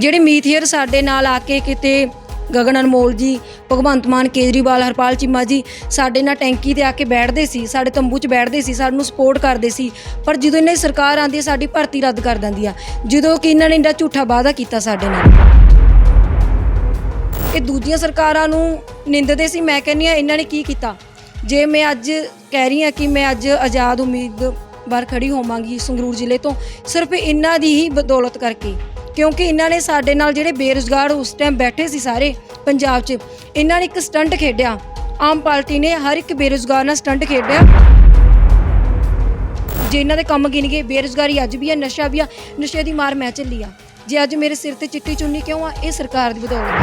ਜਿਹੜੇ ਮੀਥੇਅਰ ਸਾਡੇ ਨਾਲ ਆ ਕੇ ਕਿਤੇ ਗਗਨ ਅਨਮੋਲ ਜੀ, ਭਗਵੰਤ ਮਾਨ, ਕੇਜਰੀਵਾਲ, ਹਰਪਾਲ ਚੀਮਾ ਜੀ ਸਾਡੇ ਨਾਲ ਟੈਂਕੀ ਤੇ ਆ ਕੇ ਬੈਠਦੇ ਸੀ, ਸਾਡੇ ਤੰਬੂ 'ਚ ਬੈਠਦੇ ਸੀ, ਸਾਨੂੰ ਸਪੋਰਟ ਕਰਦੇ ਸੀ, ਪਰ ਜਦੋਂ ਇਹਨਾਂ ਦੀ ਸਰਕਾਰ ਆਉਂਦੀ ਹੈ, ਸਾਡੀ ਭਰਤੀ ਰੱਦ ਕਰ ਦਿੰਦੀ ਆ। ਜਦੋਂ ਕਿ ਇਹਨਾਂ ਨੇ ਇੰਨਾ ਝੂਠਾ ਵਾਅਦਾ ਕੀਤਾ ਸਾਡੇ ਨਾਲ। ਇਹ ਦੂਜੀਆਂ ਸਰਕਾਰਾਂ ਨੂੰ ਨਿੰਦਦੇ ਸੀ, ਮੈਂ ਕਹਿੰਨੀ ਆ ਇਹਨਾਂ ਨੇ ਕੀ ਕੀਤਾ? ਜੇ ਮੈਂ ਅੱਜ ਕਹਿ ਰਹੀ ਹਾਂ ਕਿ ਮੈਂ ਅੱਜ ਆਜ਼ਾਦ ਉਮੀਦਵਾਰ ਖੜੀ ਹੋਵਾਂਗੀ ਸੰਗਰੂਰ ਜ਼ਿਲ੍ਹੇ ਤੋਂ, ਸਿਰਫ ਇਹਨਾਂ ਦੀ ਹੀ ਬਦੌਲਤ ਕਰਕੇ। ਕਿਉਂਕਿ ਇਹਨਾਂ ਨੇ ਸਾਡੇ ਨਾਲ ਜਿਹੜੇ ਬੇਰੁਜ਼ਗਾਰ ਉਸ ਟਾਈਮ ਬੈਠੇ ਸੀ ਸਾਰੇ ਪੰਜਾਬ 'ਚ, ਇਹਨਾਂ ਨੇ ਇੱਕ ਸਟੰਟ ਖੇਡਿਆ। ਆਮ ਪਾਰਟੀ ਨੇ ਹਰ ਇੱਕ ਬੇਰੁਜ਼ਗਾਰ ਨਾਲ ਸਟੰਟ ਖੇਡਿਆ। ਜੇ ਇਹਨਾਂ ਦੇ ਕੰਮ ਗਿਣ ਗਏ, ਬੇਰੁਜ਼ਗਾਰੀ ਅੱਜ ਵੀ ਆ, ਨਸ਼ਾ ਵੀ ਆ, ਨਸ਼ੇ ਦੀ ਮਾਰ ਮੈਂ ਚੱਲੀ ਆ। ਜੇ ਅੱਜ ਮੇਰੇ ਸਿਰ ਤੇ ਚਿੱਟੀ ਚੁੰਨੀ ਕਿਉਂ ਆ? ਇਹ ਸਰਕਾਰ ਦੀ ਬਦੌਲਤ ਆ।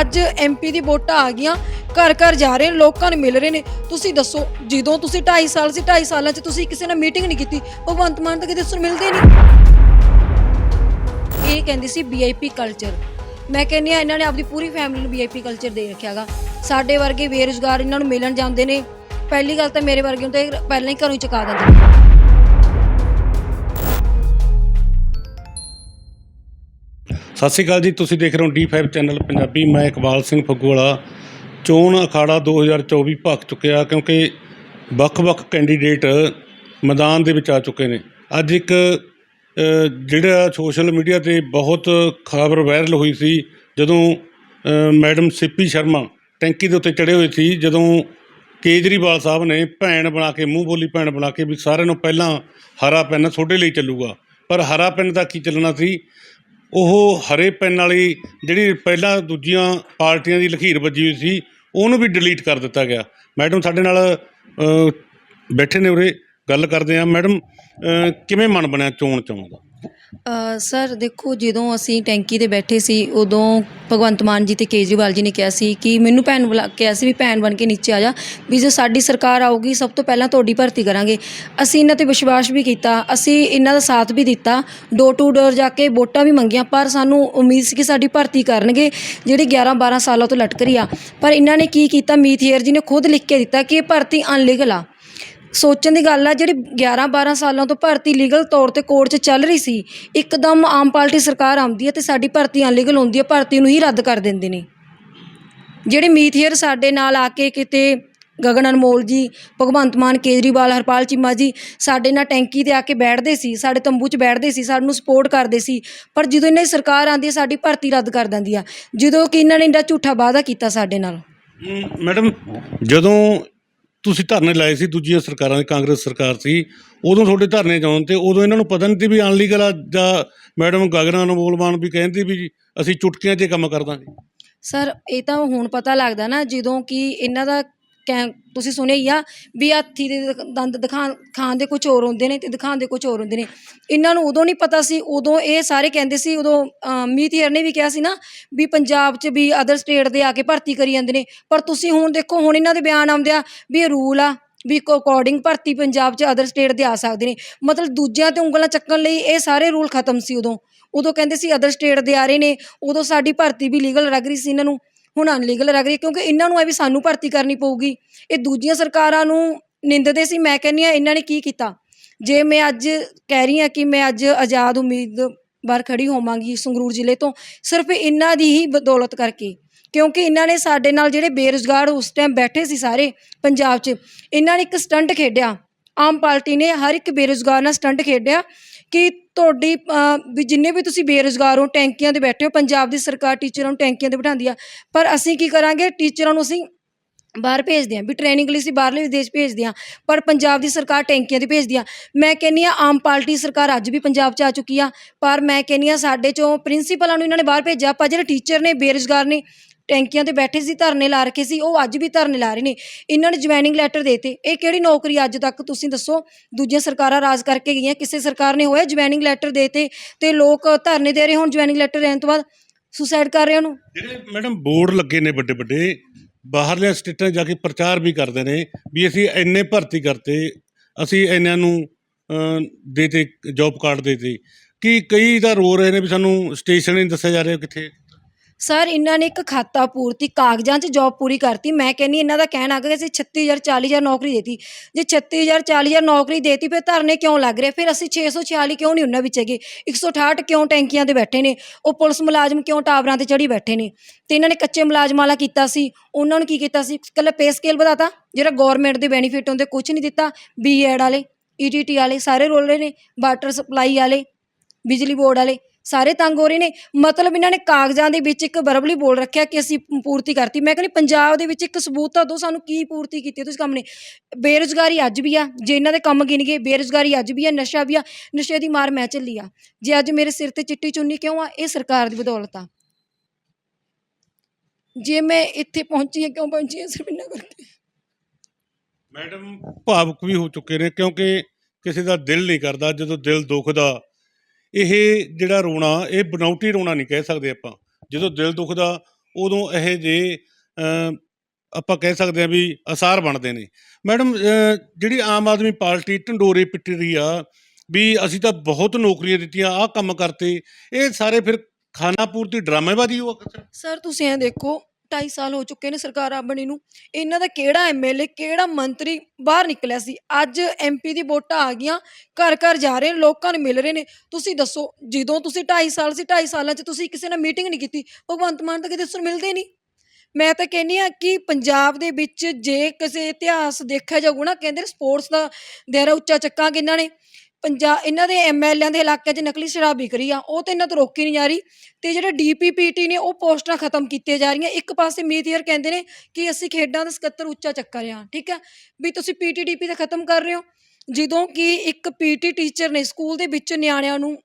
ਅੱਜ ਐਮਪੀ ਦੀ ਵੋਟਾਂ ਆ ਗਈਆਂ, ਘਰ ਘਰ ਜਾ ਰਹੇ ਨੇ, ਲੋਕਾਂ ਨੂੰ ਮਿਲ ਰਹੇ ਨੇ। ਤੁਸੀਂ ਦੱਸੋ, ਜਦੋਂ ਤੁਸੀਂ 2.5 ਸਾਲ ਸੀ 2.5 ਸਾਲਾਂ 'ਚ ਤੁਸੀਂ ਕਿਸੇ ਨਾਲ ਮੀਟਿੰਗ ਨਹੀਂ ਕੀਤੀ, ਭਗਵੰਤ ਮਾਨ ਤਾਂ ਕਿਤੇ ਸੁਣ ਮਿਲਦੇ ਨਹੀਂ। ਇਹ ਕਹਿੰਦੀ ਸੀ ਵੀਆਈਪੀ ਕਲਚਰ ਮੈਂ ਕਹਿੰਦੀ ਆ ਇਹਨਾਂ ਨੇ ਆਪਦੀ ਪੂਰੀ ਫੈਮਿਲੀ ਨੂੰ ਵੀਆਈਪੀ ਕਲਚਰ ਦੇ ਰੱਖਿਆਗਾ ਸਾਡੇ ਵਰਗੇ ਬੇਰੁਜ਼ਗਾਰ ਇਹਨਾਂ ਨੂੰ ਮਿਲਣ ਜਾਂਦੇ ਨੇ। ਪਹਿਲੀ ਗੱਲ ਤਾਂ ਮੇਰੇ ਵਰਗੇ ਨੂੰ ਤਾਂ ਇਹ ਪਹਿਲਾਂ ਹੀ ਘਰੋਂ ਹੀ ਚੁਕਾ ਦਿੰਦੇ ਨੇ। ਸਤਿ ਸ਼੍ਰੀ ਅਕਾਲ ਜੀ, ਤੁਸੀਂ ਦੇਖ ਰਹੇ ਹੋ D5 ਚੈਨਲ ਪੰਜਾਬੀ। ਮੈਂ ਇਕਬਾਲ ਸਿੰਘ ਫੱਗੂਵਾਲਾ ਚੋਣ ਅਖਾੜਾ 2024 ਭਖ ਚੁੱਕਿਆ ਕਿਉਂਕਿ ਵੱਖ-ਵੱਖ ਕੈਂਡੀਡੇਟ ਮੈਦਾਨ ਦੇ ਵਿੱਚ ਆ ਚੁੱਕੇ ਨੇ। ਅੱਜ ਇੱਕ ਜਿਹੜਾ ਸੋਸ਼ਲ ਮੀਡੀਆ ਤੇ ਬਹੁਤ ਖਬਰ ਵਾਇਰਲ ਹੋਈ ਸੀ, ਜਦੋਂ ਮੈਡਮ ਸਿੱਪੀ ਸ਼ਰਮਾ ਟੈਂਕੀ ਦੇ ਉੱਤੇ ਚੜੇ ਹੋਏ ਸੀ, ਜਦੋਂ ਕੇਜਰੀਵਾਲ ਸਾਹਿਬ ਨੇ ਭੈਣ ਬਣਾ ਕੇ, ਮੂੰਹ ਬੋਲੀ ਭੈਣ ਬਣਾ ਕੇ ਵੀ ਸਾਰਿਆਂ ਨੂੰ ਪਹਿਲਾਂ ਹਰਾ ਪੈਨ ਤੁਹਾਡੇ ਲਈ ਚੱਲੂਗਾ। ਪਰ ਹਰਾ ਪੈਨ ਦਾ ਕੀ ਚੱਲਣਾ ਸੀ? ਉਹ ਹਰੇ ਪੈਨ ਵਾਲੀ ਜਿਹੜੀ ਪਹਿਲਾਂ ਦੂਜੀਆਂ ਪਾਰਟੀਆਂ ਦੀ ਲਖੀਰ ਵੱਜੀ ਹੋਈ ਸੀ, ਉਹਨੂੰ ਵੀ ਡਿਲੀਟ ਕਰ ਦਿੱਤਾ ਗਿਆ। ਮੈਡਮ ਸਾਡੇ ਨਾਲ ਬੈਠੇ ਨੇ ਉਰੇ। ਗੱਲ ਕਰਦੇ ਆ ਮੈਡਮ ਕਿਵੇਂ ਮਨ ਬਣਿਆ ਚੋਣ ਚੋਣ ਦਾ? ਸਰ, ਦੇਖੋ, ਜਦੋਂ ਅਸੀਂ ਟੈਂਕੀ ਤੇ ਬੈਠੇ ਸੀ, ਉਦੋਂ ਭਗਵੰਤ ਮਾਨ ਜੀ ਤੇ ਕੇਜਰੀਵਾਲ ਜੀ ਨੇ ਕਿਹਾ ਸੀ ਕਿ ਮੈਨੂੰ ਭੈਣ ਬੁਲਾ, ਕਿਹਾ ਸੀ ਵੀ ਭੈਣ ਬਣ ਕੇ ਨੀਚੇ ਆ ਜਾ, ਵੀ ਜੇ ਸਾਡੀ ਸਰਕਾਰ ਆਊਗੀ, ਸਭ ਤੋਂ ਪਹਿਲਾਂ ਤੁਹਾਡੀ ਭਰਤੀ ਕਰਾਂਗੇ। ਅਸੀਂ ਇਹਨਾਂ ਤੇ ਵਿਸ਼ਵਾਸ ਵੀ ਕੀਤਾ, ਅਸੀਂ ਇਹਨਾਂ ਦਾ ਸਾਥ ਵੀ ਦਿੱਤਾ ਡੋਰ ਟੂ ਡੋਰ ਜਾ ਕੇ ਵੋਟਾਂ ਵੀ ਮੰਗੀਆਂ, ਪਰ ਸਾਨੂੰ ਉਮੀਦ ਸੀ ਕਿ ਸਾਡੀ ਭਰਤੀ ਕਰਨਗੇ, ਜਿਹੜੇ 11 12 ਸਾਲਾਂ ਤੋਂ ਲਟਕ ਰਹੀ ਆ। ਪਰ ਇਹਨਾਂ ਨੇ ਕੀ ਕੀਤਾ ਮੀਥੇਅਰ ਜੀ ਨੇ ਖੁਦ ਲਿਖ ਕੇ ਦਿੱਤਾ ਕਿ ਇਹ ਭਰਤੀ ਅਨਲੀਗਲ ਆ। ਸੋਚਣ ਦੀ ਗੱਲ ਆ, ਜਿਹੜੀ 11 12 ਸਾਲਾਂ ਤੋਂ ਭਰਤੀ ਲੀਗਲ ਤੌਰ ਤੇ ਕੋਰਟ 'ਚ ਚੱਲ ਰਹੀ ਸੀ, ਇੱਕਦਮ ਆਮ ਪਾਰਟੀ ਸਰਕਾਰ ਆਉਂਦੀ ਹੈ ਤੇ ਸਾਡੀ ਭਰਤੀ ਅਨਲੀਗਲ ਹੁੰਦੀ ਹੈ, ਭਰਤੀ ਨੂੰ ਹੀ ਰੱਦ ਕਰ ਦਿੰਦੇ ਨੇ। ਜਿਹੜੇ ਮੀਥੇਅਰ ਸਾਡੇ ਨਾਲ ਆ ਕੇ ਕਿਤੇ ਗਗਨ ਅਨਮੋਲ ਜੀ, ਭਗਵੰਤ ਮਾਨ, ਕੇਜਰੀਵਾਲ, ਹਰਪਾਲ ਚੀਮਾ ਜੀ, ਸਾਡੇ ਨਾਲ ਟੈਂਕੀ ਤੇ ਆ ਕੇ ਬੈਠਦੇ ਸੀ, ਸਾਡੇ ਤੰਬੂ 'ਚ ਬੈਠਦੇ ਸੀ, ਸਾਨੂੰ ਸਪੋਰਟ ਕਰਦੇ ਸੀ, ਪਰ ਜਦੋਂ ਇਹਨਾਂ ਦੀ ਸਰਕਾਰ ਆਉਂਦੀ ਹੈ, ਸਾਡੀ ਭਰਤੀ ਰੱਦ ਕਰ ਦਿੰਦੀ ਆ। ਜਦੋਂ ਕਿ ਇਹਨਾਂ ਨੇ ਇੰਨਾ ਝੂਠਾ ਵਾਅਦਾ ਕੀਤਾ ਸਾਡੇ ਨਾਲ। ਮੈਡਮ, ਜਦੋਂ ਤੁਸੀਂ ਧਰਨੇ ਲਾਏ ਸੀ, ਦੂਜੀਆਂ ਸਰਕਾਰਾਂ ਦੀ, ਕਾਂਗਰਸ ਸਰਕਾਰ ਸੀ, ਉਦੋਂ ਤੁਹਾਡੇ ਧਰਨੇ ਜਾਣ ਤੇ ਉਦੋਂ ਇਹਨਾਂ ਨੂੰ ਪਤਾ ਨਹੀਂ ਸੀ ਵੀ ਅਨਲੀਗਲ ਆ ਜਾਂ ਮੈਡਮ ਗਗਨਾ ਅਨਮੋਲਮਾਨ ਵੀ ਕਹਿੰਦੀ ਵੀ ਅਸੀਂ ਚੁਟਕੀਆਂ 'ਚ ਕੰਮ ਕਰ ਦਾਂਗੇ ਸਰ, ਇਹ ਤਾਂ ਹੁਣ ਪਤਾ ਲੱਗਦਾ ਨਾ ਜਦੋਂ ਕਿ ਇਹਨਾਂ ਦਾ ਕੈ ਤੁਸੀਂ ਸੁਣਿਆ ਹੀ ਆ ਵੀ ਹਾਥੀ ਦੇ ਦ- ਦੰਦ ਦਿਖਾਣ ਖਾਣ ਦੇ ਕੁਝ ਹੋਰ ਹੁੰਦੇ ਨੇ ਤੇ ਦਿਖਾਉਣ ਦੇ ਕੁਝ ਹੋਰ ਹੁੰਦੇ ਨੇ। ਇਹਨਾਂ ਨੂੰ ਉਦੋਂ ਨਹੀਂ ਪਤਾ ਸੀ, ਉਦੋਂ ਇਹ ਸਾਰੇ ਕਹਿੰਦੇ ਸੀ, ਉਦੋਂ ਮੀਤੀਅਰ ਨੇ ਵੀ ਕਿਹਾ ਸੀ ਨਾ ਵੀ ਪੰਜਾਬ 'ਚ ਵੀ ਅਦਰ ਸਟੇਟ ਦੇ ਆ ਕੇ ਭਰਤੀ ਕਰੀ ਜਾਂਦੇ ਨੇ। ਪਰ ਤੁਸੀਂ ਹੁਣ ਦੇਖੋ, ਹੁਣ ਇਹਨਾਂ ਦੇ ਬਿਆਨ ਆਉਂਦੇ ਆ ਵੀ ਇਹ ਰੂਲ ਆ, ਵੀ ਅਕੋਰਡਿੰਗ ਭਰਤੀ ਪੰਜਾਬ 'ਚ ਅਦਰ ਸਟੇਟ ਦੇ ਆ ਸਕਦੇ ਨੇ। ਮਤਲਬ ਦੂਜਿਆਂ ਤੇ ਉਂਗਲਾਂ ਚੱਕਣ ਲਈ ਇਹ ਸਾਰੇ ਰੂਲ ਖਤਮ ਸੀ ਉਦੋਂ। ਉਦੋਂ ਕਹਿੰਦੇ ਸੀ ਅਦਰ ਸਟੇਟ ਦੇ ਆ ਰਹੇ ਨੇ, ਉਦੋਂ ਸਾਡੀ ਭਰਤੀ ਵੀ ਲੀਗਲ ਲੱਗ ਰਹੀ ਸੀ ਇਹਨਾਂ ਨੂੰ। ਹੁਣ ਅਨਲੀਗਲ ਲੱਗ ਰਹੀ ਹੈ, ਕਿਉਂਕਿ ਇਹਨਾਂ ਨੂੰ ਇਹ ਵੀ ਸਾਨੂੰ ਭਰਤੀ ਕਰਨੀ ਪਊਗੀ। ਇਹ ਦੂਜੀਆਂ ਸਰਕਾਰਾਂ ਨੂੰ ਨਿੰਦਦੇ ਸੀ, ਮੈਂ ਕਹਿੰਨੀ ਆ ਇਹਨਾਂ ਨੇ ਕੀ ਕੀਤਾ? ਜੇ ਮੈਂ ਅੱਜ ਕਹਿ ਰਹੀ ਹਾਂ ਕਿ ਮੈਂ ਅੱਜ ਆਜ਼ਾਦ ਉਮੀਦਵਾਰ ਖੜੀ ਹੋਵਾਂਗੀ ਸੰਗਰੂਰ ਜ਼ਿਲ੍ਹੇ ਤੋਂ, ਸਿਰਫ ਇਹਨਾਂ ਦੀ ਹੀ ਬਦੌਲਤ ਕਰਕੇ। ਕਿਉਂਕਿ ਇਹਨਾਂ ਨੇ ਸਾਡੇ ਨਾਲ ਜਿਹੜੇ ਬੇਰੁਜ਼ਗਾਰ ਉਸ ਟਾਈਮ ਬੈਠੇ ਸੀ ਸਾਰੇ ਪੰਜਾਬ 'ਚ, ਇਹਨਾਂ ਨੇ ਇੱਕ ਸਟੰਟ ਖੇਡਿਆ। ਆਮ ਪਾਰਟੀ ਨੇ ਹਰ ਇੱਕ ਬੇਰੁਜ਼ਗਾਰ ਨਾਲ ਸਟੰਟ ਖੇਡਿਆ। ਕਿ ਤੁਹਾਡੀ ਅ, ਵੀ ਜਿੰਨੇ ਵੀ ਤੁਸੀਂ ਬੇਰੁਜ਼ਗਾਰ ਹੋ ਟੈਂਕੀਆਂ ਤੇ ਬੈਠੇ ਹੋ ਪੰਜਾਬ ਦੀ ਸਰਕਾਰ ਟੀਚਰਾਂ ਨੂੰ ਟੈਂਕੀਆਂ ਤੇ ਬਿਠਾਉਂਦੀ ਆ ਪਰ ਅਸੀਂ ਕੀ ਕਰਾਂਗੇ ਟੀਚਰਾਂ ਨੂੰ ਅਸੀਂ ਬਾਹਰ ਭੇਜਦੇ ਹਾਂ ਵੀ ਟ੍ਰੇਨਿੰਗ ਲਈ ਅਸੀਂ ਬਾਹਰਲੇ ਵਿਦੇਸ਼ ਭੇਜਦੇ ਹਾਂ ਪਰ ਪੰਜਾਬ ਦੀ ਸਰਕਾਰ ਟੈਂਕੀਆਂ ਤੇ ਭੇਜਦੀ ਆ। ਮੈਂ ਕਹਿੰਨੀ ਆ ਆਮ ਪਾਰਟੀ ਸਰਕਾਰ ਅੱਜ ਵੀ ਪੰਜਾਬ 'ਚ ਆ ਚੁੱਕੀ ਆ ਪਰ ਮੈਂ ਕਹਿੰਨੀ ਆ ਸਾਡੇ ਚੋਂ ਪ੍ਰਿੰਸੀਪਲਾਂ ਨੂੰ ਇਹਨਾਂ ਨੇ ਬਾਹਰ ਭੇਜਿਆ ਪਰ ਜਿਹੜੇ ਟੀਚਰ ਨੇ ਬੇਰੁਜ਼ਗਾਰ ਨੇ ਟੈਂਕੀਆਂ ਤੇ ਬੈਠੇ ਸੀ ਧਰਨੇ ਲਾ ਰੱਖੇ ਸੀ ਉਹ ਅੱਜ ਵੀ ਧਰਨੇ ਲਾ ਰਹੇ ਨੇ। ਇਹਨਾਂ ਨੇ ਜੁਆਇਨਿੰਗ ਲੈਟਰ ਦੇਤੇ। ਇਹ ਕਿਹੜੀ ਨੌਕਰੀ ਅੱਜ ਤੱਕ ਤੁਸੀਂ ਦੱਸੋ? ਦੂਜੀਆਂ ਸਰਕਾਰਾਂ ਰਾਜ ਕਰਕੇ ਗਈਆਂ ਕਿਸੇ ਸਰਕਾਰ ਨੇ ਹੋਇਆ ਜੁਆਇਨਿੰਗ ਲੈਟਰ ਦੇਤੇ ਤੇ ਲੋਕ ਧਰਨੇ ਦੇ ਰਹੇ ਹੁਣ ਜੁਆਇਨਿੰਗ ਲੈਟਰ ਦੇਣ ਤੋਂ ਬਾਅਦ? ਸੁਸਾਈਡ ਕਰ ਰਹੇ ਉਹਨੂੰ? ਜਿਹੜੇ ਮੈਡਮ ਬੋਰਡ ਲੱਗੇ ਨੇ ਵੱਡੇ ਵੱਡੇ ਬਾਹਰਲੇ ਸਟੇਟਾਂ ਜਾ ਕੇ ਪ੍ਰਚਾਰ ਵੀ ਕਰਦੇ ਨੇ ਵੀ ਅਸੀਂ ਇੰਨੇ ਭਰਤੀ ਕਰਤੇ ਅਸੀਂ ਇਹਨਾਂ ਨੂੰ ਅ, ਦੇਤੇ ਜੌਬ ਕਾਰਡ ਦੇਤੇ। ਕਿ ਕਈ ਤਾਂ ਰੋ ਰਹੇ ਨੇ ਵੀ ਸਾਨੂੰ ਸਟੇਸ਼ਨ ਨਹੀਂ ਦੱਸਿਆ ਜਾ ਰਿਹਾ ਕਿੱਥੇ। ਸਰ, ਇਹਨਾਂ ਨੇ ਇੱਕ ਖਾਤਾ ਪੂਰਤੀ, ਕਾਗਜ਼ਾਂ 'ਚ ਜੌਬ ਪੂਰੀ ਕਰਤੀ। ਮੈਂ ਕਹਿੰਨੀ ਇਹਨਾਂ ਦਾ ਕਹਿਣਾ ਕਿ ਅਸੀਂ 36000 40000 ਨੌਕਰੀ ਦੇਤੀ। ਜੇ 36000 40000 ਨੌਕਰੀ ਦੇਤੀ, ਫਿਰ ਧਰਨੇ ਕਿਉਂ ਲੱਗ ਰਹੇ? ਫਿਰ ਅਸੀਂ 646 ਕਿਉਂ ਨਹੀਂ ਉਹਨਾਂ ਵਿੱਚ ਹੈਗੇ? 168 ਕਿਉਂ ਟੈਂਕੀਆਂ ਤੇ ਬੈਠੇ ਨੇ? ਉਹ ਪੁਲਿਸ ਮੁਲਾਜ਼ਮ ਕਿਉਂ ਟਾਵਰਾਂ ਤੇ ਚੜੀ ਬੈਠੇ ਨੇ? ਤੇ ਇਹਨਾਂ ਨੇ ਕੱਚੇ ਮੁਲਾਜ਼ਮਾਂ ਵਾਲਾ ਕੀਤਾ ਸੀ। ਉਹਨਾਂ ਨੂੰ ਕੀ ਕੀਤਾ ਸੀ? ਕੱਲਾ ਪੇ ਸਕੇਲ ਵਧਾਤਾ, ਜਿਹੜਾ ਗਵਰਨਮੈਂਟ ਦੇ ਬੈਨੀਫਿਟ ਹੁੰਦੇ ਕੁਝ ਨਹੀਂ ਦਿੱਤਾ। ਬੀਐਡ ਵਾਲੇ ਈਟੀਟੀ ਵਾਲੇ, ਸਾਰੇ ਰੋਲ ਰਹੇ ਨੇ। ਵਾਟਰ ਸਪਲਾਈ ਵਾਲੇ, ਬਿਜਲੀ ਬੋਰਡ ਵਾਲੇ। ਸਾਰੇ ਤੰਗ ਹੋ ਰਹੇ ਨੇ। ਮਤਲਬ ਇਹਨਾਂ ਨੇ ਕਾਗਜ਼ਾਂ ਦੇ ਵਿੱਚ ਇੱਕ ਵਰਬਲੀ ਬੋਲ ਰੱਖਿਆ ਕਿ ਅਸੀਂ ਪੂਰਤੀ ਕਰਤੀ। ਮੈਂ ਕਹਿੰਦੀ ਪੰਜਾਬ ਦੇ ਵਿੱਚ ਇੱਕ ਸਬੂਤ ਤਾਂ ਦਿਓ ਸਾਨੂੰ ਕੀ ਪੂਰਤੀ ਕੀਤੀ ਹੈ ਤੁਸੀਂ ਕੰਮ ਨੇ ਬੇਰੁਜ਼ਗਾਰੀ ਅੱਜ ਵੀ ਆ, ਜੇ ਇਹਨਾਂ ਦੇ ਕੰਮ ਗਿਣ ਗਏ, ਬੇਰੁਜ਼ਗਾਰੀ ਅੱਜ ਵੀ ਆ, ਨਸ਼ਾ ਵੀ ਆ, ਨਸ਼ੇ ਦੀ ਮਾਰ ਮੈਂ ਝੱਲੀ ਆ। ਜੇ ਅੱਜ ਮੇਰੇ ਸਿਰ ਤੇ ਚਿੱਟੀ ਚੁੰਨੀ ਕਿਉਂ ਆ? ਇਹ ਸਰਕਾਰ ਦੀ ਬਦੌਲਤ ਆ। ਜੇ ਮੈਂ ਇੱਥੇ ਪਹੁੰਚੀ ਹਾਂ, ਕਿਉਂ ਪਹੁੰਚੀ ਹਾਂ? ਸਿਰਫ ਇਹਨਾਂ ਕਰਕੇ। ਮੈਡਮ, ਭਾਵੁਕ ਵੀ ਹੋ ਚੁੱਕੇ ਨੇ ਕਿਉਂਕਿ ਕਿਸੇ ਦਾ ਦਿਲ ਨਹੀਂ ਕਰਦਾ। ਜਦੋਂ ਦਿਲ ਦੁਖਦਾ ਇਹ ਜਿਹੜਾ ਰੋਣਾ, ਇਹ ਬਨਾਉਟੀ ਰੋਣਾ ਨਹੀਂ ਕਹਿ ਸਕਦੇ ਆਪਾਂ। ਜਦੋਂ ਦਿਲ ਦੁਖਦਾ, ਉਦੋਂ ਇਹ ਜੇ ਆਪਾਂ ਕਹਿ ਸਕਦੇ ਹਾਂ ਵੀ ਅਸਾਰ ਬਣਦੇ ਨੇ। ਮੈਡਮ ਜਿਹੜੀ ਆਮ ਆਦਮੀ ਪਾਰਟੀ ਢੰਡੋਰੇ ਪਿੱਟ ਰਹੀ ਆ, ਵੀ ਅਸੀਂ ਤਾਂ ਬਹੁਤ ਨੌਕਰੀਆਂ ਦਿੱਤੀਆਂ, ਆਹ ਕੰਮ ਕਰਤੇ, ਇਹ ਸਾਰੇ ਫਿਰ ਖਾਨਾ ਪੂਰਤੀ ਡਰਾਮੇਬਾਜ਼ੀ ਹੋ ਸਰ ਤੁਸੀਂ ਇਹ ਦੇਖੋ 2.5 ਸਾਲ ਹੋ ਚੁੱਕੇ ਨੇ ਸਰਕਾਰ ਬਣੀ ਨੂੰ। ਇਹਨਾਂ ਦਾ ਕਿਹੜਾ ਐਮਐਲਏ ਕਿਹੜਾ ਮੰਤਰੀ ਬਾਹਰ ਨਿਕਲਿਆ ਸੀ? ਅੱਜ ਐਮਪੀ ਦੀ ਵੋਟਾਂ ਆ ਗਈਆਂ, ਘਰ ਘਰ ਜਾ ਰਹੇ ਨੇ, ਲੋਕਾਂ ਨੂੰ ਮਿਲ ਰਹੇ ਨੇ। ਤੁਸੀਂ ਦੱਸੋ, ਜਦੋਂ ਤੁਸੀਂ 2.5 ਸਾਲ ਸੀ 2.5 ਸਾਲਾਂ 'ਚ ਤੁਸੀਂ ਕਿਸੇ ਨਾਲ ਮੀਟਿੰਗ ਨਹੀਂ ਕੀਤੀ? ਭਗਵੰਤ ਮਾਨ ਤਾਂ ਕਿਤੇ ਤੁਹਾਨੂੰ ਮਿਲਦੇ ਨਹੀਂ। ਮੈਂ ਤਾਂ ਕਹਿੰਨੀ ਆ ਕਿ ਪੰਜਾਬ ਦੇ ਵਿੱਚ ਜੇ ਕਿਸੇ ਇਤਿਹਾਸ ਦੇਖਿਆ ਜਾਊਗਾ ਨਾ, ਕਹਿੰਦੇ ਸਪੋਰਟਸ ਦਾ ਦੇਰਾ ਉੱਚਾ ਚੱਕਾਂਗੇ ਇਹਨਾਂ ਨੇ। ਪੰਜਾਬ ਇਹਨਾਂ ਦੇ ਐਮਐਲਏਆਂ ਦੇ ਇਲਾਕੇ 'ਚ ਨਕਲੀ ਸ਼ਰਾਬ ਵਿਕ ਰਹੀ ਆ, ਉਹ ਤਾਂ ਇਹਨਾਂ ਤੋਂ ਰੋਕੀ ਨਹੀਂ ਜਾ ਰਹੀ ਤੇ ਜਿਹੜੇ ਡੀਪੀਪੀਟੀ ਨੇ ਉਹ ਪੋਸਟਾਂ ਖਤਮ ਕੀਤੀਆਂ ਜਾ ਰਹੀਆਂ। ਇੱਕ ਪਾਸੇ ਮੀਤੀਅਰ ਕਹਿੰਦੇ ਨੇ ਕਿ ਅਸੀਂ ਖੇਡਾਂ ਦਾ ਸਕੱਤਰ ਉੱਚਾ ਚੱਕਰ ਰਹੇ ਹਾਂ ਠੀਕ ਹੈ ਵੀ ਤੁਸੀਂ ਪੀਟੀਡੀਪੀ ਤਾਂ ਖਤਮ ਕਰ ਰਹੇ ਹੋ। ਜਦੋਂ ਕਿ ਇੱਕ ਪੀਟੀ ਟੀਚਰ ਨੇ ਸਕੂਲ ਦੇ ਵਿੱਚ ਨਿਆਣਿਆਂ ਨੂੰ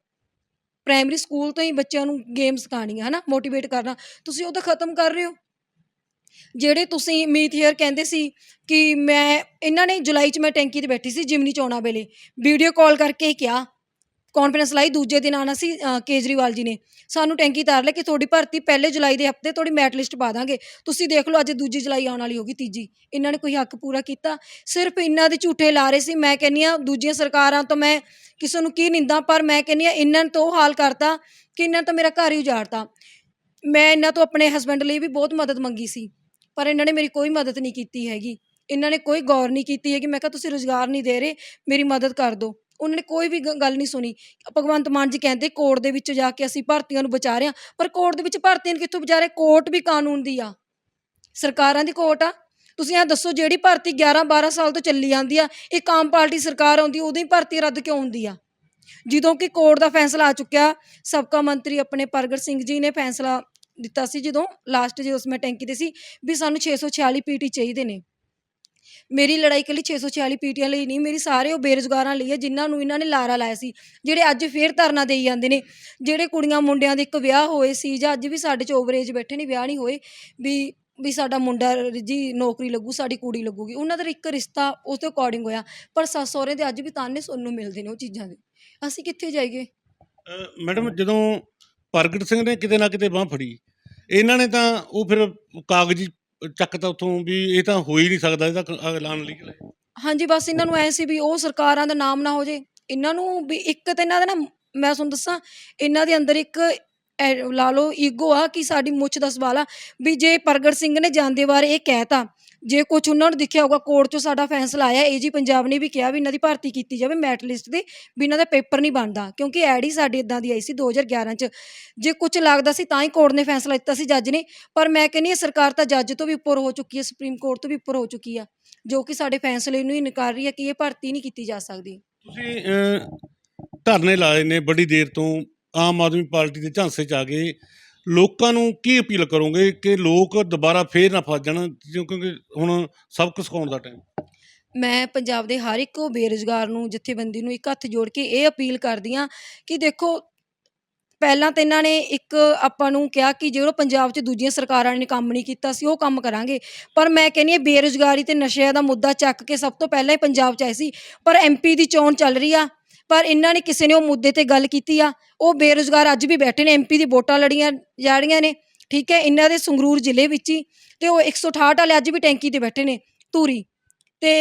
ਪ੍ਰਾਇਮਰੀ ਸਕੂਲ ਤੋਂ ਹੀ ਬੱਚਿਆਂ ਨੂੰ ਗੇਮ ਸਿਖਾਉਣੀਆਂ ਹੈ ਹਨਾ? ਮੋਟੀਵੇਟ ਕਰਨਾ। ਤੁਸੀਂ ਉਹ ਤਾਂ ਖਤਮ ਕਰ ਰਹੇ ਹੋ। ਜਿਹੜੇ ਤੁਸੀਂ ਮੀਥੀਅਰ ਕਹਿੰਦੇ ਸੀ ਕਿ ਮੈਂ ਇਹਨਾਂ ਨੇ ਜੁਲਾਈ 'ਚ ਮੈਂ ਟੈਂਕੀ ਤੇ ਬੈਠੀ ਸੀ ਜਿਮਨੀ ਚੋਣਾਂ ਵੇਲੇ। ਵੀਡੀਓ ਕਾਲ ਕਰਕੇ ਕਿਹਾ ਕਾਨਫਰੰਸ ਲਾਈ ਦੂਜੇ ਦਿਨ ਆਣਾ ਸੀ ਅ, ਕੇਜਰੀਵਾਲ ਜੀ ਨੇ। ਸਾਨੂੰ ਟੈਂਕੀ ਤਾਰ ਲੈ ਕਿ ਤੁਹਾਡੀ ਭਰਤੀ ਪਹਿਲੇ ਜੁਲਾਈ ਦੇ ਹਫ਼ਤੇ ਤੁਹਾਡੀ ਮੈਟ ਲਿਸਟ ਪਾ ਦਾਂਗੇ। ਤੁਸੀਂ ਦੇਖ ਲਓ ਅੱਜ ਦੂਜੀ ਜੁਲਾਈ ਆਉਣ ਵਾਲੀ ਹੋਗੀ ਤੀਜੀ। ਇਹਨਾਂ ਨੇ ਕੋਈ ਹੱਕ ਪੂਰਾ ਕੀਤਾ। ਸਿਰਫ ਇਹਨਾਂ ਦੇ ਝੂਠੇ ਲਾ ਰਹੇ ਸੀ। ਮੈਂ ਕਹਿੰਨੀ ਆ ਦੂਜੀਆਂ ਸਰਕਾਰਾਂ ਤੋਂ ਮੈਂ ਕਿਸੇ ਨੂੰ ਕੀ ਨਿੰਦਾ ਪਰ ਮੈਂ ਕਹਿੰਨੀ ਆ ਇਹਨਾਂ ਤੋਂ ਉਹ ਹਾਲ ਕਰਤਾ ਕਿ ਇਹਨਾਂ ਨੇ ਤਾਂ ਮੇਰਾ ਘਰ ਹੀ ਉਜਾੜਤਾ। ਮੈਂ ਇਹਨਾਂ ਤੋਂ ਆਪਣੇ ਹਸਬੰਡ ਲਈ ਵੀ ਬਹੁਤ ਮਦਦ ਮੰਗੀ ਸੀ। ਪਰ ਇਹਨਾਂ ਨੇ ਮੇਰੀ ਕੋਈ ਮਦਦ ਨਹੀਂ ਕੀਤੀ ਹੈਗੀ। ਇਹਨਾਂ ਨੇ ਕੋਈ ਗੌਰ ਨਹੀਂ ਕੀਤੀ ਹੈਗੀ। ਮੈਂ ਕਿਹਾ, ਤੁਸੀਂ ਰੁਜ਼ਗਾਰ ਨਹੀਂ ਦੇ ਰਹੇ, ਮੇਰੀ ਮਦਦ ਕਰ ਦਿਓ। ਉਹਨਾਂ ਨੇ ਕੋਈ ਵੀ ਗ- ਗੱਲ ਨਹੀਂ ਸੁਣੀ। ਭਗਵੰਤ ਮਾਨ ਜੀ ਕਹਿੰਦੇ, ਕੋਰਟ ਦੇ ਵਿੱਚ ਜਾ ਕੇ ਅਸੀਂ ਭਰਤੀਆਂ ਨੂੰ ਬਚਾ ਰਹੇ ਹਾਂ। ਪਰ ਕੋਰਟ ਦੇ ਵਿੱਚ ਭਰਤੀਆਂ ਨੂੰ ਕਿੱਥੋਂ ਬਚਾ ਰਹੇ? ਕੋਰਟ ਵੀ ਕਾਨੂੰਨ ਦੀ ਆ। ਸਰਕਾਰਾਂ ਦੀ ਕੋਰਟ ਆ। ਤੁਸੀਂ ਇਹ ਦੱਸੋ, ਜਿਹੜੀ ਭਰਤੀ 11 12 ਸਾਲ ਤੋਂ ਚੱਲੀ ਜਾਂਦੀ ਆ, ਇੱਕ ਆਮ ਪਾਰਟੀ ਸਰਕਾਰ ਆਉਂਦੀ ਉਦੋਂ ਹੀ ਭਰਤੀ ਰੱਦ ਕਿਉਂ ਹੁੰਦੀ ਆ? ਜਦੋਂ ਕਿ ਕੋਰਟ ਦਾ ਫੈਸਲਾ ਆ ਚੁੱਕਿਆ, ਸਾਬਕਾ ਮੰਤਰੀ ਆਪਣੇ ਪ੍ਰਗਟ ਸਿੰਘ ਜੀ ਨੇ ਫੈਸਲਾ ਦਿੱਤਾ ਸੀ ਜਦੋਂ ਲਾਸਟ ਜੇ ਉਸ ਮੈਂ ਟੈਂਕੀ ਤੇ ਸੀ ਵੀ ਸਾਨੂੰ 646 ਪੀਟੀ ਚਾਹੀਦੇ ਨੇ। ਮੇਰੀ ਲੜਾਈ ਕੱਲੀ 646 ਪੀਟੀਆਂ ਲਈ ਨਹੀਂ, ਮੇਰੀ ਸਾਰੇ ਉਹ ਬੇਰੁਜ਼ਗਾਰਾਂ ਲਈ ਹੈ ਜਿਨ੍ਹਾਂ ਨੂੰ ਇਹਨਾਂ ਨੇ ਲਾਰਾ ਲਾਇਆ ਸੀ, ਜਿਹੜੇ ਅੱਜ ਫੇਰ ਧਰਨਾ ਦੇਈ ਜਾਂਦੇ ਨੇ, ਜਿਹੜੇ ਕੁੜੀਆਂ ਮੁੰਡਿਆਂ ਦੇ ਇੱਕ ਵਿਆਹ ਹੋਏ ਸੀ ਜਾਂ ਅੱਜ ਵੀ ਸਾਡੇ ਚ ਓਵਰੇਜ ਬੈਠੇ ਨੇ, ਵਿਆਹ ਨਹੀਂ ਹੋਏ, ਵੀ ਵੀ ਸਾਡਾ ਮੁੰਡਾ ਜੀ ਨੌਕਰੀ ਲੱਗੂ, ਸਾਡੀ ਕੁੜੀ ਲੱਗੂਗੀ, ਉਹਨਾਂ ਦਾ ਇੱਕ ਰਿਸ਼ਤਾ ਉਸ ਦੇ ਅਕੋਰਡਿੰਗ ਹੋਇਆ, ਪਰ ਸੱਸ ਸਹੁਰੇ ਦੇ ਅੱਜ ਵੀ ਤਾਨੇ ਸੁਣਨ ਨੂੰ ਮਿਲਦੇ ਨੇ ਉਹ ਚੀਜ਼ਾਂ ਦੇ। ਅਸੀਂ ਕਿੱਥੇ ਜਾਈਏ? ਮੈਡਮ, ਜਦੋਂ ਪ੍ਰਗਟ ਸਿੰਘ ਨੇ ਕਿਤੇ ਨਾ ਕਿਤੇ ਬਾਹ ਫੜੀ ਇਹਨਾਂ ਨੇ ਤਾਂ ਉਹ ਫਿਰ ਕਾਗਜ਼ੀ ਚੱਕਤਾ ਉੱਥੋਂ ਵੀ ਇਹ ਤਾਂ ਹੋ ਹੀ ਨਹੀਂ ਸਕਦਾ ਇਹਦਾ ਕ- ਐਲਾਨ ਲੀਗਲ ਹੈ ਹਾਂਜੀ, ਬਸ ਇਹਨਾਂ ਨੂੰ ਐ ਸੀ ਵੀ ਉਹ ਸਰਕਾਰਾਂ ਦਾ ਨਾਮ ਨਾ ਹੋ ਜੇ। ਇਹਨਾਂ ਨੂੰ ਵੀ ਇੱਕ ਤਾਂ ਇਹਨਾਂ ਦਾ ਨਾ, ਮੈਂ ਤੁਹਾਨੂੰ ਦੱਸਾਂ, ਇਹਨਾਂ ਦੇ ਅੰਦਰ ਇੱਕ ਐ- ਲਾ ਲਓ ਈਗੋ ਆ ਕਿ ਸਾਡੀ ਮੁੱਛ ਦਾ ਸਵਾਲ ਆ ਵੀ ਜੇ ਪ੍ਰਗਟ ਸਿੰਘ ਨੇ ਜਾਂਦੇ ਵਾਰ ਇਹ ਕਹਿਤਾ ਜੇ ਕੁਝ ਉਹਨਾਂ ਨੂੰ ਦਿਖਿਆ ਹੋਊਗਾ, ਕੋਰਟ 'ਚੋਂ ਸਾਡਾ ਫੈਸਲਾ ਆਇਆ ਏਜੀ ਪੰਜਾਬ ਨੇ ਵੀ ਕਿਹਾ ਵੀ ਇਹਨਾਂ ਦੀ ਭਰਤੀ ਕੀਤੀ ਜਾਵੇ ਮੈਟ ਲਿਸਟ ਦੇ ਵੀ ਇਹਨਾਂ ਦਾ ਪੇਪਰ ਨਹੀਂ ਬਣਦਾ, ਕਿਉਂਕਿ ਐਡ ਹੀ ਸਾਡੀ ਇਦਾਂ ਦੀ ਆਈ ਸੀ 2011 'ਚ। ਜੇ ਕੁਝ ਲੱਗਦਾ ਸੀ ਤਾਂ ਹੀ ਕੋਰਟ ਨੇ ਫੈਸਲਾ ਦਿੱਤਾ ਸੀ ਜੱਜ ਨੇ, ਪਰ ਮੈਂ ਕਹਿੰਨੀ ਸਰਕਾਰ ਤਾਂ ਜੱਜ ਤੋਂ ਵੀ ਉੱਪਰ ਹੋ ਚੁੱਕੀ ਹੈ, ਸੁਪਰੀਮ ਕੋਰਟ ਤੋਂ ਵੀ ਉੱਪਰ ਹੋ ਚੁੱਕੀ ਆ, ਜੋ ਕਿ ਸਾਡੇ ਫੈਸਲੇ ਨੂੰ ਹੀ ਨਕਾਰ ਰਹੀ ਹੈ ਕਿ ਇਹ ਭਰਤੀ ਨਹੀਂ ਕੀਤੀ ਜਾ ਸਕਦੀ। ਤੁਸੀਂ ਧਰਨੇ ਲਾਏ ਨੇ ਬੜੀ ਦੇਰ ਤੋਂ, ਆਮ ਆਦਮੀ ਪਾਰਟੀ ਦੇ ਝਾਂਸੇ 'ਚ ਆ ਗਏ ਲੋਕਾਂ ਨੂੰ ਕੀ ਅਪੀਲ ਕਰੋਗੇ ਕਿ ਲੋਕ ਦੁਬਾਰਾ ਫੇਰ ਨਾ ਫਸ ਜਾਣ ਕਿਉਂ- ਕਿਉਂਕਿ ਹੁਣ ਸਬਕ ਸਿਖਾਉਣ ਦਾ ਟਾਈਮ ਮੈਂ ਪੰਜਾਬ ਦੇ ਹਰ ਇੱਕ ਬੇਰੁਜ਼ਗਾਰ ਨੂੰ, ਜਥੇਬੰਦੀ ਨੂੰ ਇੱਕ ਹੱਥ ਜੋੜ ਕੇ ਇਹ ਅਪੀਲ ਕਰਦੀ ਹਾਂ ਕਿ ਦੇਖੋ, ਪਹਿਲਾਂ ਤਾਂ ਇਹਨਾਂ ਨੇ ਇੱਕ ਆਪਾਂ ਨੂੰ ਕਿਹਾ ਕਿ ਜਿਹੜਾ ਪੰਜਾਬ 'ਚ ਦੂਜੀਆਂ ਸਰਕਾਰਾਂ ਨੇ ਕੰਮ ਨਹੀਂ ਕੀਤਾ ਸੀ, ਉਹ ਕੰਮ ਕਰਾਂਗੇ। ਪਰ ਮੈਂ ਕਹਿੰਨੀ ਹਾਂ ਬੇਰੁਜ਼ਗਾਰੀ ਤੇ ਨਸ਼ਿਆਂ ਦਾ ਮੁੱਦਾ ਚੱਕ ਕੇ ਸਭ ਤੋਂ ਪਹਿਲਾਂ ਹੀ ਪੰਜਾਬ 'ਚ ਆਏ ਸੀ। ਪਰ ਐਮਪੀ ਦੀ ਚੋਣ ਚੱਲ ਰਹੀ ਆ। ਪਰ ਇਹਨਾਂ ਨੇ ਕਿਸੇ ਨੇ ਉਹ ਮੁੱਦੇ ਤੇ ਗੱਲ ਕੀਤੀ ਆ। ਉਹ ਬੇਰੁਜ਼ਗਾਰ ਅੱਜ ਵੀ ਬੈਠੇ ਨੇ ਐਮਪੀ ਦੀ ਵੋਟਾਂ ਲੜੀਆਂ ਜਾ ਰਹੀਆਂ ਨੇ ਠੀਕ ਹੈ? ਇਹਨਾਂ ਦੇ ਸੰਗਰੂਰ ਜ਼ਿਲ੍ਹੇ ਵਿੱਚ ਹੀ ਤੇ ਉਹ 168 ਵਾਲੇ ਅੱਜ ਵੀ ਟੈਂਕੀ ਤੇ ਬੈਠੇ ਨੇ ਧੂਰੀ ਤੇ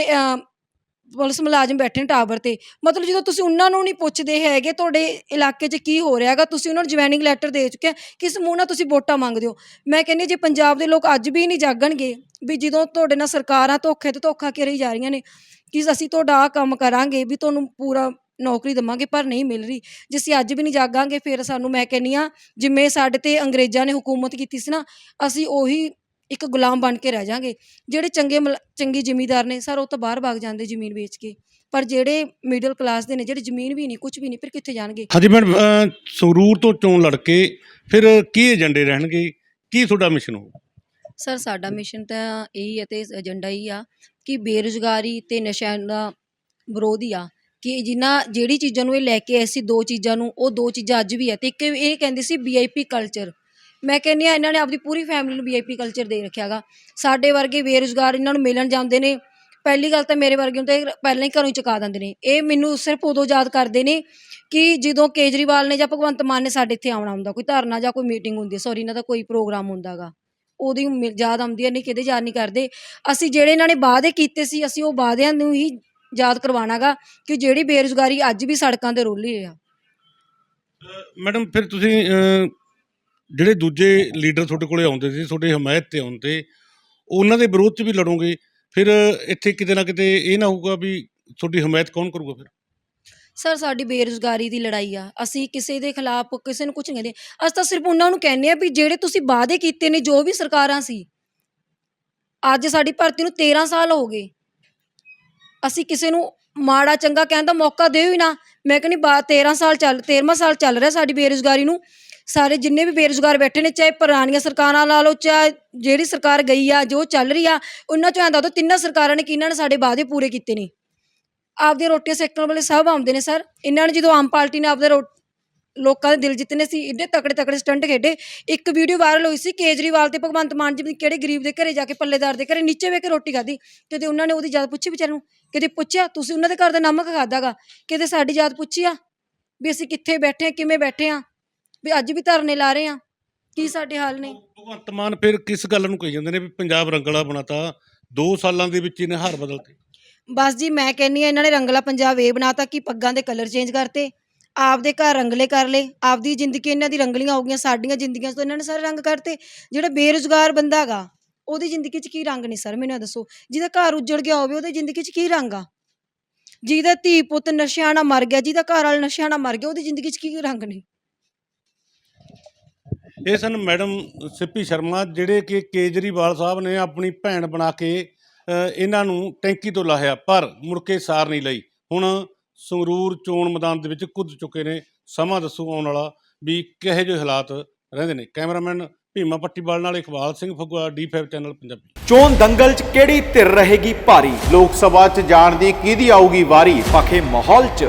ਪੁਲਿਸ ਮੁਲਾਜ਼ਮ ਬੈਠੇ ਨੇ ਟਾਵਰ ਤੇ। ਮਤਲਬ ਜਦੋਂ ਤੁਸੀਂ ਉਹਨਾਂ ਨੂੰ ਨਹੀਂ ਪੁੱਛਦੇ ਹੈਗੇ ਤੁਹਾਡੇ ਇਲਾਕੇ 'ਚ ਕੀ ਹੋ ਰਿਹਾ ਹੈਗਾ ਤੁਸੀਂ ਉਹਨਾਂ ਨੂੰ ਜੁਆਇਨਿੰਗ ਲੈਟਰ ਦੇ ਚੁੱਕੇ ਆ, ਕਿਸ ਮੂੰਹ ਨਾਲ ਤੁਸੀਂ ਵੋਟਾਂ ਮੰਗਦੇ ਹੋ? ਮੈਂ ਕਹਿੰਦੀ ਜੇ ਪੰਜਾਬ ਦੇ ਲੋਕ ਅੱਜ ਵੀ ਨਹੀਂ ਜਾਗਣਗੇ ਵੀ ਜਦੋਂ ਤੁਹਾਡੇ ਨਾਲ ਸਰਕਾਰਾਂ ਧੋਖੇ ਤੇ ਧੋਖਾ ਕਰੀ ਜਾ ਰਹੀਆਂ ਨੇ ਕਿ ਅਸੀਂ ਤੁਹਾਡਾ ਆਹ ਕੰਮ ਕਰਾਂਗੇ ਵੀ ਤੁਹਾਨੂੰ ਪੂਰਾ ਨੌਕਰੀ ਦੇਵਾਂਗੇ ਪਰ ਨਹੀਂ ਮਿਲ ਰਹੀ। ਜੇ ਅਸੀਂ ਅੱਜ ਵੀ ਨਹੀਂ ਜਾਗਾਂਗੇ ਫਿਰ ਸਾਨੂੰ ਮੈਂ ਕਹਿੰਦੀ ਆ ਜਿਵੇਂ ਸਾਡੇ ਤੇ ਅੰਗਰੇਜ਼ਾਂ ਨੇ ਹਕੂਮਤ ਕੀਤੀ ਸੀ ਨਾ ਅਸੀਂ ਉਹੀ ਇੱਕ ਗੁਲਾਮ ਬਣ ਕੇ ਰਹਿ ਜਾਾਂਗੇ। ਜਿਹੜੇ ਚੰਗੇ ਮਲ- ਚੰਗੀ ਜ਼ਿਮੀਦਾਰ ਨੇ ਸਰ ਉਹ ਤਾਂ ਬਾਹਰ ਭੱਗ ਜਾਂਦੇ ਜ਼ਮੀਨ ਵੇਚ ਕੇ। ਪਰ ਜਿਹੜੇ ਮਿਡਲ ਕਲਾਸ ਦੇ ਨੇ ਜਿਹੜੇ ਜ਼ਮੀਨ ਵੀ ਨਹੀਂ ਕੁਝ ਵੀ ਨਹੀਂ ਫਿਰ ਕਿੱਥੇ ਜਾਣਗੇ? ਹਾਂਜੀ ਮੈਡਮ ਅਹ, ਸੰਗਰੂਰ ਤੋਂ ਚੋਣ ਲੜ ਕੇ ਫਿਰ ਕੀ ਏਜੰਡੇ ਰਹਿਣਗੇ? ਕੀ ਤੁਹਾਡਾ ਮਿਸ਼ਨ ਹੋ ਸਰ ਸਾਡਾ ਮਿਸ਼ਨ ਤਾਂ ਇਹੀ ਹੈ ਤੇ ਏਜੰਡਾ ਹੀ ਆ ਕਿ ਬੇਰੁਜ਼ਗਾਰੀ ਤੇ ਨਸ਼ਿਆਂ ਦਾ ਵਿਰੋਧ ਹੀ ਆ। ਕਿ ਜਿਨ੍ਹਾਂ ਜਿਹੜੀ ਚੀਜ਼ਾਂ ਨੂੰ ਇਹ ਲੈ ਕੇ ਆਏ ਸੀ ਦੋ ਚੀਜ਼ਾਂ ਨੂੰ, ਉਹ ਦੋ ਚੀਜ਼ਾਂ ਅੱਜ ਵੀ ਹੈ ਤੇ ਇੱਕ ਇਹ ਕਹਿੰਦੇ ਸੀ ਵੀਆਈਪੀ ਕਲਚਰ ਮੈਂ ਕਹਿੰਦੀ ਆ ਇਹਨਾਂ ਨੇ ਆਪਦੀ ਪੂਰੀ ਫੈਮਿਲੀ ਨੂੰ ਵੀਆਈਪੀ ਕਲਚਰ ਦੇ ਰੱਖਿਆਗਾ ਸਾਡੇ ਵਰਗੇ ਬੇਰੁਜ਼ਗਾਰ ਇਹਨਾਂ ਨੂੰ ਮਿਲਣ ਜਾਂਦੇ ਨੇ। ਪਹਿਲੀ ਗੱਲ ਤਾਂ ਮੇਰੇ ਵਰਗੇ ਨੂੰ ਤਾਂ ਇਹ ਪਹਿਲਾਂ ਹੀ ਘਰੋਂ ਹੀ ਚੁਕਾ ਦਿੰਦੇ ਨੇ। ਇਹ ਮੈਨੂੰ ਸਿਰਫ ਉਦੋਂ ਯਾਦ ਕਰਦੇ ਨੇ ਕਿ ਜਦੋਂ ਕੇਜਰੀਵਾਲ ਨੇ ਜਾਂ ਭਗਵੰਤ ਮਾਨ ਨੇ ਸਾਡੇ ਇੱਥੇ ਆਉਣਾ ਹੁੰਦਾ, ਕੋਈ ਧਰਨਾ ਜਾਂ ਕੋਈ ਮੀਟਿੰਗ ਹੁੰਦੀ ਸੌਰੀ ਇਹਨਾਂ ਦਾ ਕੋਈ ਪ੍ਰੋਗਰਾਮ ਹੁੰਦਾਗਾ ਉਹਦੀ ਮਿ- ਯਾਦ ਆਉਂਦੀ ਹੈ, ਨਹੀਂ ਕਿਤੇ ਯਾਦ ਨਹੀਂ ਕਰਦੇ। ਅਸੀਂ ਜਿਹੜੇ ਇਹਨਾਂ ਨੇ ਵਾਅਦੇ ਕੀਤੇ ਸੀ, ਅਸੀਂ ਉਹ ਵਾਅਦਿਆਂ ਨੂੰ ਹੀ ਯਾਦ ਕਰਵਾਉਣਾਗਾ ਕਿ ਜਿਹੜੀ ਬੇਰੁਜ਼ਗਾਰੀ ਅੱਜ ਵੀ ਸੜਕਾਂ ਤੇ ਰੋਲੀ ਰਿਹਾ ਮੈਡਮ ਫਿਰ ਤੁਸੀਂ ਅਹ, ਜਿਹੜੇ ਦੂਜੇ ਲੀਡਰ ਤੁਹਾਡੇ ਕੋਲੇ ਆਉਂਦੇ ਸੀ ਤੁਹਾਡੇ ਹਮਾਇਤ ਤੇ ਆਉਂਦੇ ਉਹਨਾਂ ਦੇ ਵਿਰੋਧ 'ਚ ਵੀ ਲੜੋਗੇ ਫਿਰ ਇੱਥੇ ਕਿਤੇ ਨਾ ਕਿਤੇ ਇਹ ਨਾ ਹੋਊਗਾ ਵੀ ਤੁਹਾਡੀ ਹਮਾਇਤ ਕੌਣ ਕਰੂਗਾ ਫਿਰ? ਸਰ ਸਾਡੀ ਬੇਰੁਜ਼ਗਾਰੀ ਦੀ ਲੜਾਈ ਆ। ਅਸੀਂ ਕਿਸੇ ਦੇ ਖਿਲਾਫ ਕਿਸੇ ਨੂੰ ਕੁਝ ਨਹੀਂ ਕਹਿੰਦੇ। ਅਸੀਂ ਤਾਂ ਸਿਰਫ ਉਹਨਾਂ ਨੂੰ ਕਹਿੰਦੇ ਆ ਵੀ ਜਿਹੜੇ ਤੁਸੀਂ ਵਾਅਦੇ ਕੀਤੇ ਨੇ ਜੋ ਵੀ ਸਰਕਾਰਾਂ ਸੀ ਅੱਜ ਸਾਡੀ ਭਰਤੀ ਨੂੰ 13 ਸਾਲ ਹੋ ਗਏ। ਅਸੀਂ ਕਿਸੇ ਨੂੰ ਮਾੜਾ ਚੰਗਾ ਕਹਿਣ ਦਾ ਮੌਕਾ ਦਿਓ ਹੀ ਨਾ। ਮੈਂ ਕਹਿੰਦੀ, ਬਾ 13 ਸਾਲ ਚੱਲ 13ਵਾਂ ਸਾਲ ਚੱਲ ਰਿਹਾ ਸਾਡੀ ਬੇਰੁਜ਼ਗਾਰੀ ਨੂੰ। ਸਾਰੇ ਜਿੰਨੇ ਵੀ ਬੇਰੁਜ਼ਗਾਰ ਬੈਠੇ ਨੇ, ਚਾਹੇ ਪੁਰਾਣੀਆਂ ਸਰਕਾਰਾਂ ਲਾ ਲਓ, ਚਾਹੇ ਜਿਹੜੀ ਸਰਕਾਰ ਗਈ ਆ, ਜੋ ਚੱਲ ਰਹੀ ਆ, ਉਹਨਾਂ ਚੋਂ ਐਂ ਦੱਸ ਤਿੰਨਾਂ ਸਰਕਾਰਾਂ ਨੇ ਕਿਹਨਾਂ ਨੇ ਸਾਡੇ ਵਾਅਦੇ ਪੂਰੇ ਕੀਤੇ ਨੇ। ਆਪਦੀਆਂ ਰੋਟੀਆਂ ਸੇਕਣ ਵਾਲੇ ਸਭ ਆਉਂਦੇ ਨੇ, ਸਰ। ਇਹਨਾਂ ਨੇ ਜਦੋਂ ਆਮ ਪਾਰਟੀ ਨੇ ਆਪਦੇ ਰੋ- ਲੋਕਾਂ ਦੇ ਦਿਲ ਜਿੱਤਨੇ ਸੀ ਇੰਨੇ ਤਕੜੇ ਤਕੜੇ ਸਟੰਟ ਖੇਡੇ। ਇੱਕ ਵੀਡੀਓ ਵਾਇਰਲ ਹੋਈ ਸੀ ਕੇਜਰੀਵਾਲ ਤੇ ਭਗਵੰਤ ਮਾਨ ਜੀ ਵੀ ਕਿਹੜੇ ਗਰੀਬ ਦੇ ਘਰੇ ਜਾ ਕੇ ਪੱਲੇਦਾਰ ਦੇ ਘਰੇ ਨੀਚੇ ਵੇਖ ਕੇ ਰੋਟੀ ਖਾਧੀ। ਕਦੇ ਉਹਨਾਂ ਨੇ ਉਹਦੀ ਜਾਤ ਪੁੱਛੀ ਵਿਚਾਰੇ ਨੂੰ? ਕਦੇ ਪੁੱਛਿਆ ਤੁਸੀਂ ਉਹਨਾਂ ਦੇ ਘਰ ਦਾ ਨਮਕ ਖਾਦਾਗਾ ਕਦੇ ਸਾਡੀ ਜਾਤ ਪੁੱਛੀ ਆ? ਵੀ ਅਸੀਂ ਕਿੱਥੇ ਬੈਠੇ ਆ ਕਿਵੇਂ ਬੈਠੇ ਆ? ਵੀ ਅੱਜ ਵੀ ਧਰਨੇ ਲਾ ਰਹੇ ਆ? ਕੀ ਸਾਡੇ ਹਾਲ ਨੇ? ਭਗਵੰਤ ਮਾਨ ਫਿਰ ਕਿਸ ਗੱਲ ਨੂੰ ਕਹੀ ਜਾਂਦੇ ਨੇ ਵੀ ਪੰਜਾਬ ਰੰਗਲਾ ਬਣਾਤਾ 2 ਸਾਲਾਂ ਦੇ ਵਿੱਚ ਇਹਨੇ ਹਾਰ ਬਦਲਤੀ ਬਸ ਜੀ ਮੈਂ ਕਹਿੰਨੀ ਆ ਇਹਨਾਂ ਨੇ ਰੰਗਲਾ ਪੰਜਾਬ ਇਹ ਬਣਾਤਾ ਕਿ ਪੱਗਾਂ ਦੇ ਕਲਰ ਚੇਂਜ ਕਰਤੇ। ਆਪਦੇ ਘਰ ਰੰਗਲੇ ਕਰ ਲਏ, ਆਪਦੀ ਜ਼ਿੰਦਗੀ ਇਹਨਾਂ ਦੀ ਰੰਗਲੀਆਂ ਹੋ ਗਈਆਂ, ਸਾਡੀਆਂ ਜ਼ਿੰਦਗੀਆਂ 'ਚ ਇਹਨਾਂ ਨੇ ਸਾਰੇ ਰੰਗ ਕਰਤੇ। ਜਿਹੜਾ ਬੇਰੁਜ਼ਗਾਰ ਬੰਦਾ ਹੈਗਾ, ਉਹਦੀ ਜ਼ਿੰਦਗੀ 'ਚ ਕੀ ਰੰਗ ਨਹੀਂ ਸਰ? ਮੈਨੂੰ ਦੱਸੋ। ਜਿਹਦਾ ਘਰ ਉੱਜੜ ਗਿਆ ਹੋਵੇ, ਉਹਦੀ ਜ਼ਿੰਦਗੀ 'ਚ ਕੀ ਰੰਗ ਆ? ਜਿਹਦਾ ਧੀ ਪੁੱਤ ਨਸ਼ਿਆਂ ਨਾਲ ਮਰ ਗਿਆ, ਜਿਹਦਾ ਘਰ ਵਾਲਾ ਨਸ਼ਿਆਂ ਨਾਲ ਮਰ ਗਿਆ, ਉਹਦੀ ਜ਼ਿੰਦਗੀ 'ਚ ਕੀ ਰੰਗ ਨੇ? ਇਹ ਸਨ ਮੈਡਮ ਸਿੱਪੀ ਸ਼ਰਮਾ, ਜਿਹੜੇ ਕਿ ਕੇਜਰੀਵਾਲ ਸਾਹਿਬ ਨੇ ਆਪਣੀ ਭੈਣ ਬਣਾ ਕੇ ਇਹਨਾਂ ਨੂੰ ਟੈਂਕੀ ਤੋਂ ਲਾਹਿਆ, ਪਰ ਮੁੜ ਕੇ ਸਾਰ ਨਹੀਂ ਲਈ। ਹੁਣ ਸੰਗਰੂਰ ਚੋਣ ਮੈਦਾਨ ਦੇ ਵਿੱਚ ਕੁੱਦ ਚੁੱਕੇ ਨੇ। ਸਮਾਂ ਦੱਸੂ ਆਉਣ ਵਾਲਾ ਵੀ ਕਿਹੋ ਜਿਹੇ ਹਾਲਾਤ ਰਹਿੰਦੇ ਨੇ। ਕੈਮਰਾਮੈਨ ਭੀਮਾ ਪੱਟੀਵਾਲ ਨਾਲ ਇਕਬਾਲ ਸਿੰਘ ਫਗਵਾ D5 ਚੈਨਲ ਪੰਜਾਬੀ। ਚੋਣ ਦੰਗਲ 'ਚ ਕਿਹੜੀ ਧਿਰ ਰਹੇਗੀ ਭਾਰੀ? ਲੋਕ ਸਭਾ 'ਚ ਜਾਣ ਦੀ ਕਿਹਦੀ ਆਊਗੀ ਵਾਰੀ? ਪਖੇ ਮਾਹੌਲ 'ਚ।